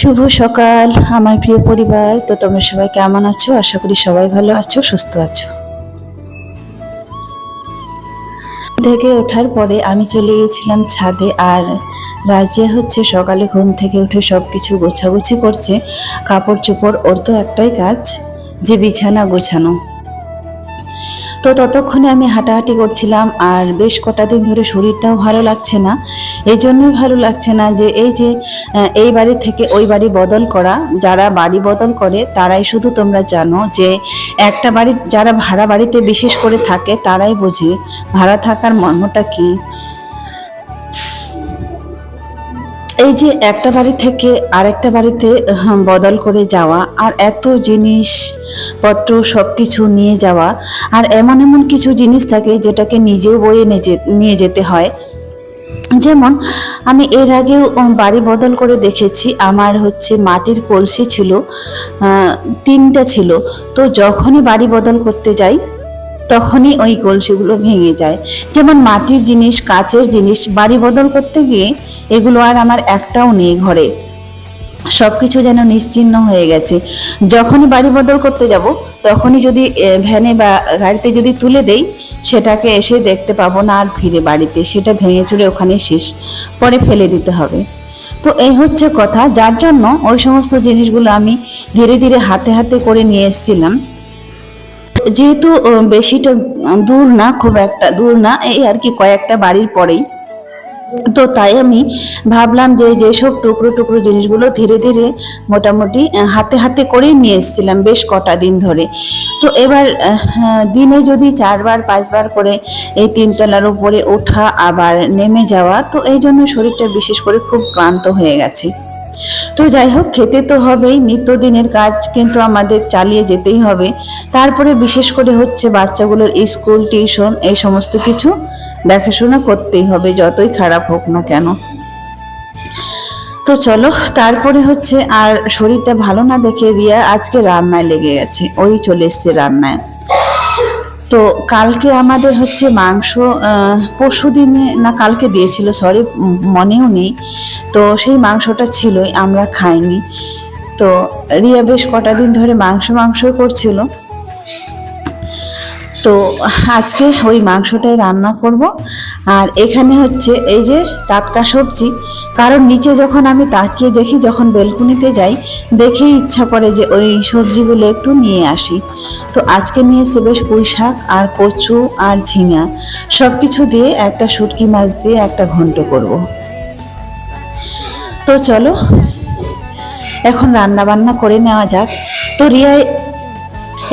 শুভ সকাল, আমার প্রিয় পরিবার। তো তোমরা সবাই কেমন আছো? আশা করি সবাই ভালো আছো, সুস্থ আছো। থেকে ওঠার পরে আমি চলে গিয়েছিলাম ছাদে আর রাজিয়া হচ্ছে সকালে ঘুম থেকে উঠে সব কিছু গোছাগুছি করছে। কাপড় চোপড় ওর তো একটাই কাজ, যে বিছানা গোছানো। তো ততক্ষণে আমি হাঁটাহাঁটি করছিলাম আর বেশ কটা দিন ধরে শরীরটাও ভালো লাগছে না। এই জন্যই ভালো লাগছে না যে এই যে এই বাড়ি থেকে ওই বাড়ি বদল করা, যারা বাড়ি বদল করে তারাই শুধু তোমরা জানো যে একটা বাড়ি, যারা ভাড়া বাড়িতে বিশেষ করে থাকে তারাই বোঝে ভাড়া থাকার মর্মটা কী। এই যে একটা বাড়ি থেকে আরেকটা বাড়িতে বদল করে যাওয়া আর এত জিনিসপত্র সব কিছু নিয়ে যাওয়া আর এমন এমন কিছু জিনিস থাকে যেটাকে নিজেও বয়ে নিয়ে যেতে হয়। যেমন, আমি এর আগেও বাড়ি বদল করে দেখেছি, আমার হচ্ছে মাটির কলসি ছিল তিনটা ছিল। তো যখনই বাড়ি বদল করতে যাই, তখনই ওই কলসিগুলো ভেঙে যায়। যেমন মাটির জিনিস, কাচের জিনিস, বাড়ি বদল করতে গিয়ে এগুলো আর আমার একটাও নেই ঘরে। সব কিছু যেন নিশ্চিহ্ন হয়ে গেছে। যখনই বাড়ি বদল করতে যাব, তখনই যদি ভ্যানে বা গাড়িতে যদি তুলে দেই, সেটাকে এসে দেখতে পাবো না আর ফিরে বাড়িতে। সেটা ভেঙে চুরে ওখানে শেষ। পরে ফেলে দিতে হবে। তো এই হচ্ছে কথা। যার জন্য ওই সমস্ত জিনিসগুলো আমি ধীরে ধীরে হাতে হাতে করে নিয়ে এসেছিলাম। যেহেতু বেশিটা দূর না, খুব একটা দূর না, এই আর কি কয়েকটা বাড়ির পরেই। তো তাই আমি ভাবলাম যে যেসব টুকরো টুকরো জিনিসগুলো ধীরে ধীরে মোটামুটি হাতে হাতে করেই নিয়ে এসেছিলাম বেশ কটা দিন ধরে। তো এবার হ্যাঁ, দিনে যদি চারবার পাঁচবার করে এই তিনতলার উপরে ওঠা আবার নেমে যাওয়া তো এই জন্য শরীরটা বিশেষ করে খুব ক্লান্ত হয়ে গেছে। তো যাই হোক খেতে তো হবেই নিত্যদিনের কাজ কিন্তু আমাদের চালিয়ে যেতেই হবে। তারপরে বিশেষ করে হচ্ছে বাচ্চাগুলোর স্কুল টিউশন এই সমস্ত কিছু দেখাশোনা করতেই হবে, যতই খারাপ হোক না কেন। তো চলো, তারপরে হচ্ছে আর শরীরটা ভালো না দেখে রিয়া আজকে রান্নায় লেগে গেছে, ওই চলে এসছে রান্নায়। তো কালকে আমাদের হচ্ছে মাংস পরশু দিনে, না কালকে দিয়েছিল সরি মনেও নেই। তো সেই মাংসটা ছিলই আমরা খাইনি। তো রিয়া বেশ কটা দিন ধরে মাংস মাংস করছিল। তো আজকে ওই মাংসটাই রান্না করব। আর এখানে হচ্ছে এই যে টাটকা সবজি। কারণ নিচে যখন আমি তাকিয়ে দেখি, যখন বেলকুনিতে যাই, দেখেই ইচ্ছা করে যে ওই সবজিগুলো একটু নিয়ে আসি। তো আজকে নিয়েছে বেশ পুঁই শাক আর কচু আর ঝিঙা। সব কিছু দিয়ে একটা শুটকি মাছ দিয়ে একটা ঘন্ট করব। তো চলো, এখন রান্না বান্না করে নেওয়া যাক। তো রিয়া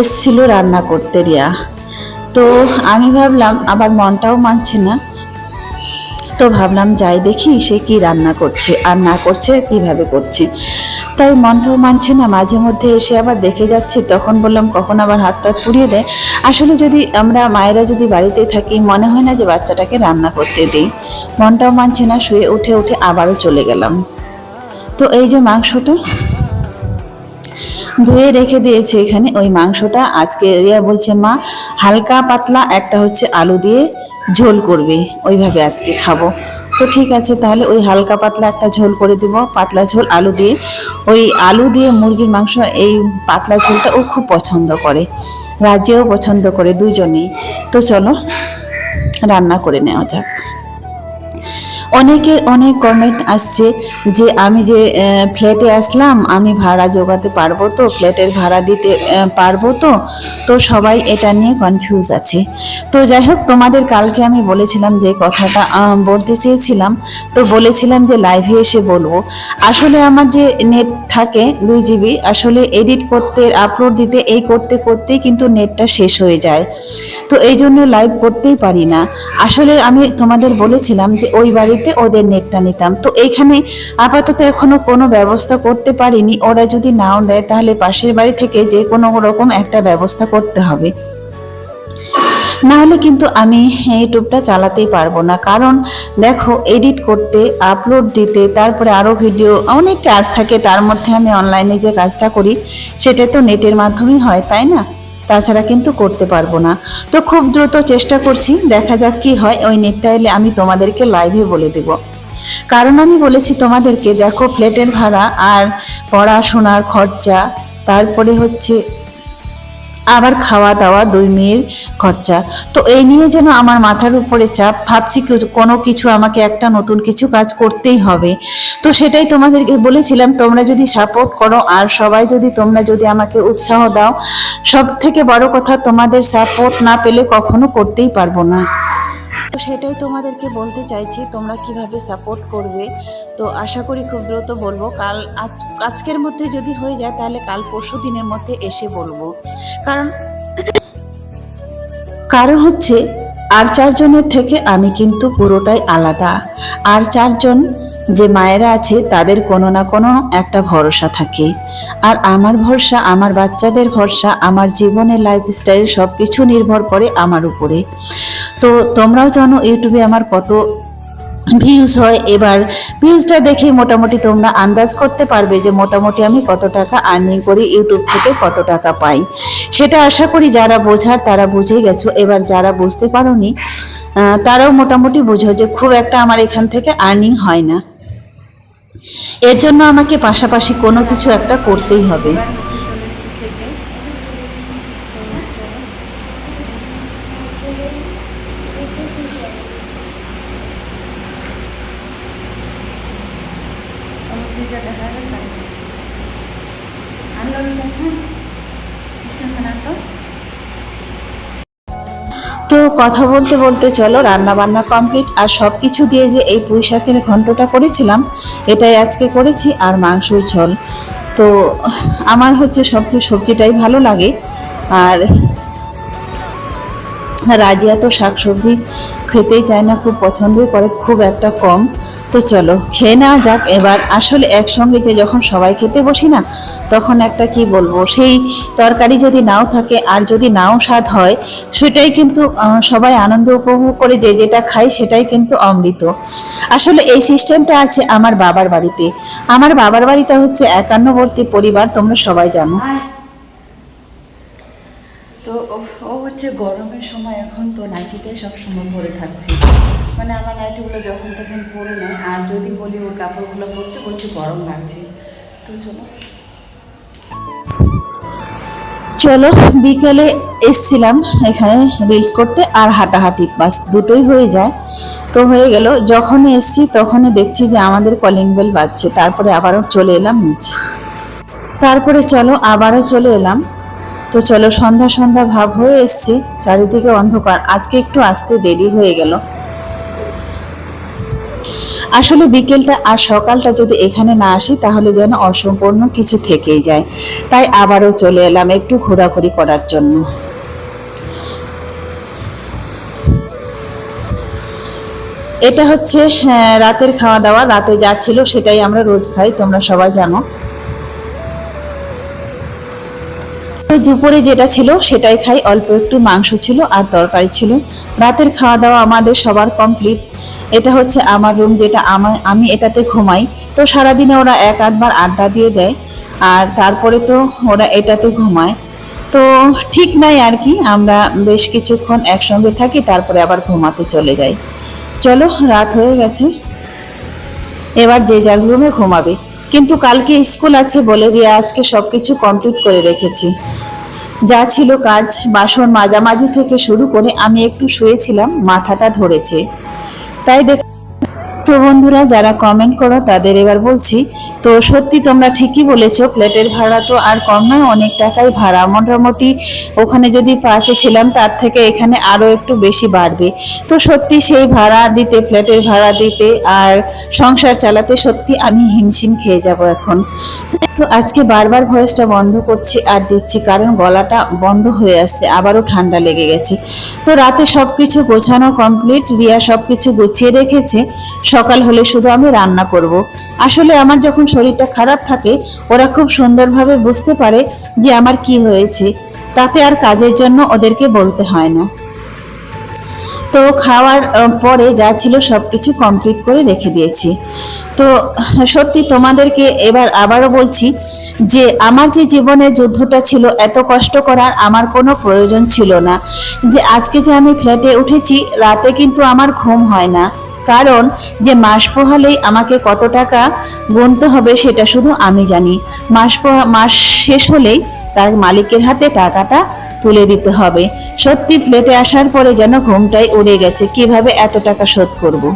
এসছিল রান্না করতে, রিয়া। তো আমি ভাবলাম, আবার মনটাও মানছে না। তো ভাবলাম, যাই দেখি সে কি রান্না করছে, আর না করছে, কীভাবে করছে। তাই মনটাও মানছে না, মাঝে মধ্যে এসে আবার দেখে যাচ্ছে, তখন বললাম, কখন আবার হাত টাত পুড়িয়ে দেয়? আসলে যদি আমরা মায়েরা যদি বাড়িতে থাকি, মনে হয় না যে বাচ্চাটাকে রান্না করতে দিই। মনটাও মানছে না, শুয়ে উঠে উঠে আবারও চলে গেলাম। তো এই যে মাংসটা ধুয়ে রেখে দিয়েছে এখানে ওই মাংসটা। আজকে রিয়া বলছে, মা, হালকা পাতলা একটা হচ্ছে আলু দিয়ে ঝোল করবে। ওইভাবে আজকে খাব। তো ঠিক আছে, তাহলে ওই হালকা পাতলা একটা ঝোল করে দিব। পাতলা ঝোল আলু দিয়ে। ওই আলু দিয়ে মুরগির মাংস, এই পাতলা ঝোলটা ও খুব পছন্দ করে। রাজিয়াও পছন্দ করে দুজনেই। তো চলো, রান্না করে নেওয়া যাক। অনেকের অনেক কমেন্ট আসছে যে, আমি যে ফ্ল্যাটে আসলাম, আমি ভাড়া জোগাতে পারব তো? ফ্ল্যাটের ভাড়া দিতে পারব তো? তো সবাই এটা নিয়ে কনফিউজ আছে। তো যাই হোক, তোমাদের কালকে আমি বলেছিলাম যে, কথাটা বলতে চেয়েছিলাম। তো বলেছিলাম যে লাইভে এসে বলব। আসলে আমার যে নেট থাকে দুই জিবি আসলে এডিট করতে আপলোড দিতে, এই করতে, করতেই কিন্তু নেটটা শেষ হয়ে যায়। তো এই জন্য লাইভ করতেই পারি না। আসলে আমি তোমাদের বলেছিলাম যে, ওই বাড়িতে ওদের নেটটা নিতাম। তো এইখানে আপাতত এখনও কোনো ব্যবস্থা করতে পারিনি। ওরা যদি নাও দেয়, তাহলে পাশের বাড়ি থেকে যে কোনো রকম একটা ব্যবস্থা করতে হবে। না হলে কিন্তু আমি ইউটিউবটা চালাতেই পারব না। কারণ দেখো, এডিট করতে, আপলোড দিতে, তারপরে আরও ভিডিও, অনেক কাজ থাকে। তার মধ্যে আমি অনলাইনে যে কাজটা করি, সেটা তো নেটের মাধ্যমেই হয়, তাই না? তাছাড়া কিন্তু করতে পারব না। তো খুব দ্রুত চেষ্টা করছি, দেখা যাক কি হয়। ওই নেটটা এলে আমি তোমাদেরকে লাইভে বলে দেব। কারণ আমি বলেছি তোমাদেরকে, দেখো ফ্ল্যাটের ভাড়া আর পড়াশোনার খরচা, তারপরে হচ্ছে আবার খাওয়া দাওয়া, দুই মেয়ের খরচা। তো এই নিয়ে যেন আমার মাথার উপরে চাপ, ভাবছি কোনো কিছু আমাকে একটা নতুন কিছু কাজ করতেই হবে। তো সেটাই তোমাদেরকে বলেছিলাম, তোমরা যদি সাপোর্ট করো, আর সবাই যদি তোমরা যদি আমাকে উৎসাহ দাও সব থেকে বড় কথা তোমাদের সাপোর্ট না পেলে কখনো করতেই পারব না। তো সেটাই তোমাদেরকে বলতে চাইছি, তোমরা কীভাবে সাপোর্ট করবে। তো আশা করি খুব দ্রুত বলব, কাল আজ, আজকের মধ্যে যদি হয়ে যায়, তাহলে কাল পরশু দিনের মধ্যে এসে বলব। কারণ কারণ হচ্ছে, আর চারজনের থেকে আমি কিন্তু পুরোটাই আলাদা। আর চারজন যে মায়েরা আছে তাদের কোনো না কোনো একটা ভরসা থাকে। আর আমার ভরসা আমার বাচ্চাদের ভরসা আমার জীবনের লাইফস্টাইল সব কিছু নির্ভর করে আমার উপরে। তো তোমরাও জানো ইউটিউবে আমার কত ভিউজ হয়। এবার ভিউজটা দেখে মোটামুটি তোমরা আন্দাজ করতে পারবে যে মোটামুটি আমি কত টাকা আর্নিং করি ইউটিউব থেকে কত টাকা পাই। সেটা আশা করি যারা বোঝার তারা বুঝে গেছো। এবার যারা বুঝতে আহ, তারাও মোটামুটি বুঝো যে খুব একটা আমার এখান থেকে আর্নিং হয় না। এর জন্য আমাকে পাশাপাশি কোনো কিছু একটা করতেই হবে। তো কথা বলতে বলতে চলো রান্না বান্না কমপ্লিট আর সব কিছু দিয়ে যে এই পুঁই শাকের ঘন্টটা করেছিলাম, এটাই আজকে করেছি আর মাংসই ঝোল। তো আমার হচ্ছে সব সবজিটাই ভালো লাগে। আর রাজিয়া তো শাক সবজি খেতেই চায় না, খুব পছন্দই করে, খুব একটা কম। তো চলো, খেয়ে নেওয়া যাক। এবার আসলে একসঙ্গে যে যখন সবাই খেতে বসি না, তখন একটা কি বলব, সেই তরকারি যদি নাও থাকে আর যদি নাও স্বাদ হয়, সেটাই কিন্তু সবাই আনন্দ উপভোগ করে যে যেটা খাই সেটাই কিন্তু অমৃত। আসলে এই সিস্টেমটা আছে আমার বাবার বাড়িতে। আমার বাবার বাড়িটা হচ্ছে একান্নবর্তী পরিবার, তোমরা সবাই জানো। তো ও- হচ্ছে গরমের সময় এখন তো নাইটিটাই সবসময় পরে থাকছে। মানে আমার নাইটিগুলো যখন তখন পরে নেয়, আর যদি বলি ওর কাপড়গুলো পরতে বলছে গরম লাগছে। তো চলো। চলো, বিকেলে এসছিলাম এখানে রিলস করতে আর হাঁটাহাঁটি, বাস দুটোই হয়ে যায়। তো হয়ে গেল, যখনই এসছি তখনই দেখছি যে আমাদের কলিং বেল বাজছে, তারপরে আবারও চলে এলাম নিচে। তারপরে চলো, আবারও চলে এলাম। তো চলো সন্ধ্যা সন্ধ্যা ভাব হয়ে এসছে চারিদিকে অন্ধকার। আজকে একটু আসতে দেরি হয়ে গেল। আসলে বিকেলটা আর সকালটা যদি এখানে না আসি তাহলে যেন অসম্পূর্ণ কিছু থেকেই যায়। তাই আবারও চলে এলাম একটু ঘোরাঘুরি করার জন্য। এটা হচ্ছে হ্যাঁ, রাতের খাওয়া দাওয়া। রাতে যা ছিল সেটাই আমরা রোজ খাই তোমরা সবাই জানো। দুপুরে যেটা ছিল সেটাই খাই। অল্প একটু মাংস ছিল আর তরকারি ছিল। রাতের খাওয়া দাওয়া আমাদের সবার কমপ্লিট এটা হচ্ছে আমার রুম যেটা আমার আমি এটাতে ঘুমাই। তো সারাদিনে ওরা এক আধবার আড্ডা দিয়ে দেয়। আর তারপরে তো ওরা এটাতে ঘুমায়। তো ঠিক নাই আর কি, আমরা বেশ কিছুক্ষণ একসঙ্গে থাকি, তারপরে আবার ঘুমাতে চলে যাই। চলো, রাত হয়ে গেছে। এবার যে যার রুমে ঘুমাবে। কিন্তু কালকে স্কুল আছে বলে রিয়া আজকে সবকিছু কমপ্লিট করে রেখেছি। যা ছিল কাজ, বাসন মাঝামাঝি থেকে শুরু করে আমি একটু শুয়েছিলাম, মাথাটা ধরেছে। তাই দেখ তো বন্ধুরা, যারা কমেন্ট করো, তাদের এবার বলছি, তো সত্যি তোমরা ঠিকই বলেছ প্লেটের ভাড়া তো আর কম নয়, অনেক টাকাই ভাড়া। মোটামুটি ওখানে যদি পাঁচে ছিলাম, তার থেকে এখানে আরও একটু বেশি বাড়বে। তো সত্যি সেই ভাড়া দিতে প্লেটের ভাড়া দিতে আর সংসার চালাতে সত্যি আমি হিমশিম খেয়ে যাব এখন। তো আজকে বারবার ভয়েসটা বন্ধ করছি আর দিচ্ছি, কারণ গলাটা বন্ধ হয়ে আসছে, আবারও ঠান্ডা লেগে গেছে। তো রাতে সব কিছু গোছানো কমপ্লিট রিয়া সব কিছু গুছিয়ে রেখেছে সকাল হলে শুধু আমি রান্না করব। আসলে আমার যখন শরীরটা খারাপ থাকে, ওরা খুব সুন্দরভাবে বুঝতে পারে যে আমার কি হয়েছে। তাতে আর কাজের জন্য ওদেরকে বলতে হয় না। তো খাওয়ার পরে যা ছিল সব কিছু কমপ্লিট করে রেখে দিয়েছি। তো সত্যি তোমাদেরকে এবার আবারও বলছি যে আমার যে জীবনে যুদ্ধটা ছিল এত কষ্ট করার আমার কোনো প্রয়োজন ছিল না। যে আজকে যে আমি ফ্ল্যাটে উঠেছি, রাতে কিন্তু আমার ঘুম হয় না। কারণ যে মাস পোহালেই আমাকে কত টাকা গুনতে হবে সেটা শুধু আমি জানি মাস মাস শেষ হলেই তার মালিকের হাতে টাকাটা তুলে দিতে হবে সত্যি ফ্লেটে আসার পরে যেন ঘুমটাই উড়ে গেছে, কীভাবে এত টাকা শোধ করব।